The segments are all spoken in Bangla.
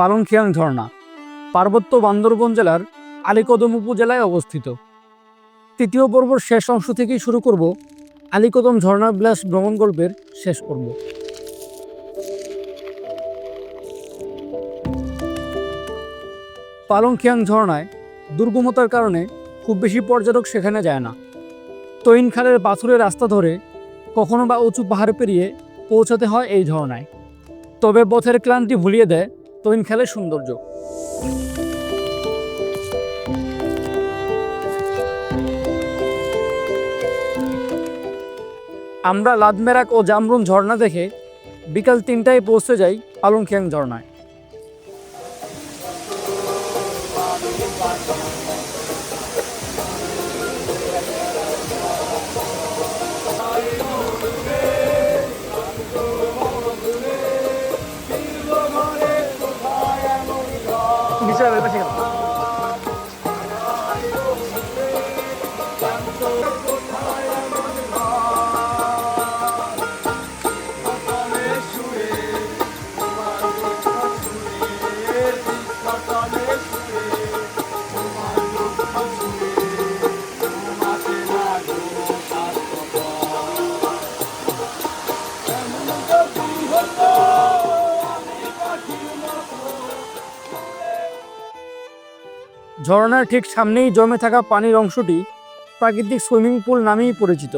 পালংখিয়াং ঝর্ণা, পার্বত্য বান্দরবন জেলার আলিকদম উপজেলায় অবস্থিত। তৃতীয় পর্বর শেষ অংশ থেকেই শুরু করব আলীকদম ঝর্ণা বিলাস ভ্রমণ গল্পের শেষ পর্ব। পালংখিয়াং ঝর্ণায় দুর্গমতার কারণে খুব বেশি পর্যটক সেখানে যায় না। তৈন খালের রাস্তা ধরে কখনো বা উঁচু পাহাড় পেরিয়ে পৌঁছাতে হয় এই ঝর্ণায়। তবে পথের ক্লান্তি ভুলিয়ে দেয় তৈন খেলে সৌন্দর্য। আমরা লাদমেরাক ও জামরুন ঝর্ণা দেখে বিকাল তিনটায় পৌঁছে যাই পালংখিয়াং ঝর্ণায়। 你现在不行。ঝর্ণার ঠিক সামনেই জমে থাকা পানির অংশটি প্রাকৃতিক সুইমিং পুল নামেই পরিচিত।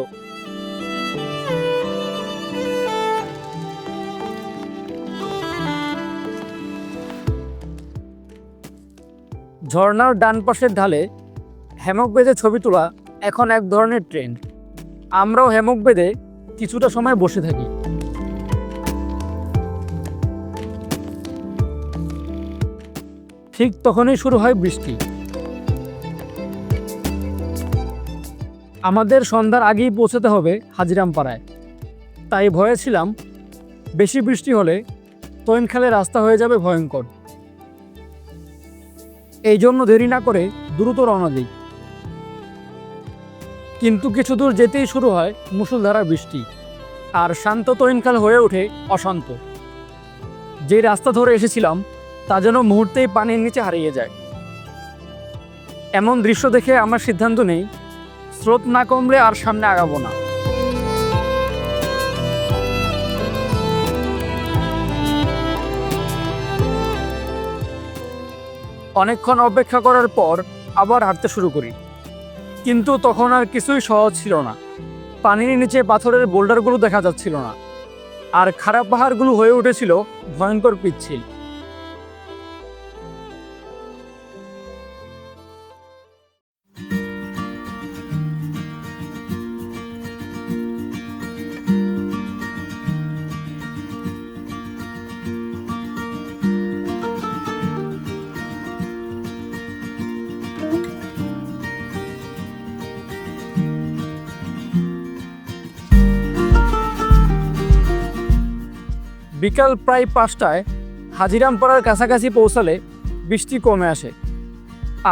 ঝর্ণার ডান পাশের ঢালে হেমক বেঁধে ছবি তোলা এখন এক ধরনের ট্রেন্ড। আমরাও হেমক বেঁধে কিছুটা সময় বসে থাকি। ঠিক তখনই শুরু হয় বৃষ্টি। আমাদের সন্ধ্যার আগেই পৌঁছাতে হবে হাজিরামপাড়ায়। তাই ভয়ে ছিলাম, বেশি বৃষ্টি হলে তৈনখালে রাস্তা হয়ে যাবে ভয়ঙ্কর। এই জন্য দেরি না করে দ্রুত রওনা দিই। কিন্তু কিছু দূর যেতেই শুরু হয় মুষলধারা বৃষ্টি, আর শান্ত তৈনখাল হয়ে ওঠে অশান্ত। যে রাস্তা ধরে এসেছিলাম, তা যেন মুহূর্তেই পানির নিচে হারিয়ে যায়। এমন দৃশ্য দেখে আমার সিদ্ধান্ত নেই স্রোত না কমলে আর সামনে আগাবো না। অনেকক্ষণ অপেক্ষা করার পর আবার হাঁটতে শুরু করি। কিন্তু তখন আর কিছুই সহজ ছিল না। পানির নিচে পাথরের বোল্ডারগুলো দেখা যাচ্ছিল না। আর খারাপ পাহাড়গুলো হয়ে উঠেছিল ভয়ঙ্কর পিচ্ছিল। বিকাল প্রায় পাঁচটায় হাজিরামপাড়ার কাছাকাছি পৌঁছালে বৃষ্টি কমে আসে।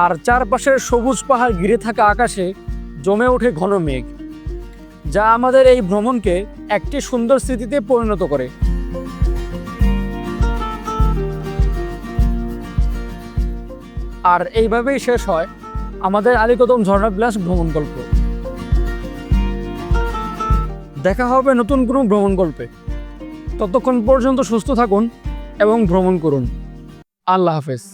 আর চারপাশের সবুজ পাহাড় ঘিরে থাকা আকাশে জমে ওঠে ঘন মেঘ, যা আমাদের এই ভ্রমণকে একটি সুন্দর স্মৃতিতে পরিণত করে। আর এইভাবেই শেষ হয় আমাদের আলিকদম ঝর্ণা বিলাস ভ্রমণ গল্প। দেখা হবে নতুন কোনো ভ্রমণ গল্পে। ততক্ষণ পর্যন্ত সুস্থ থাকুন এবং ভ্রমণ করুন। আল্লাহ হাফেজ।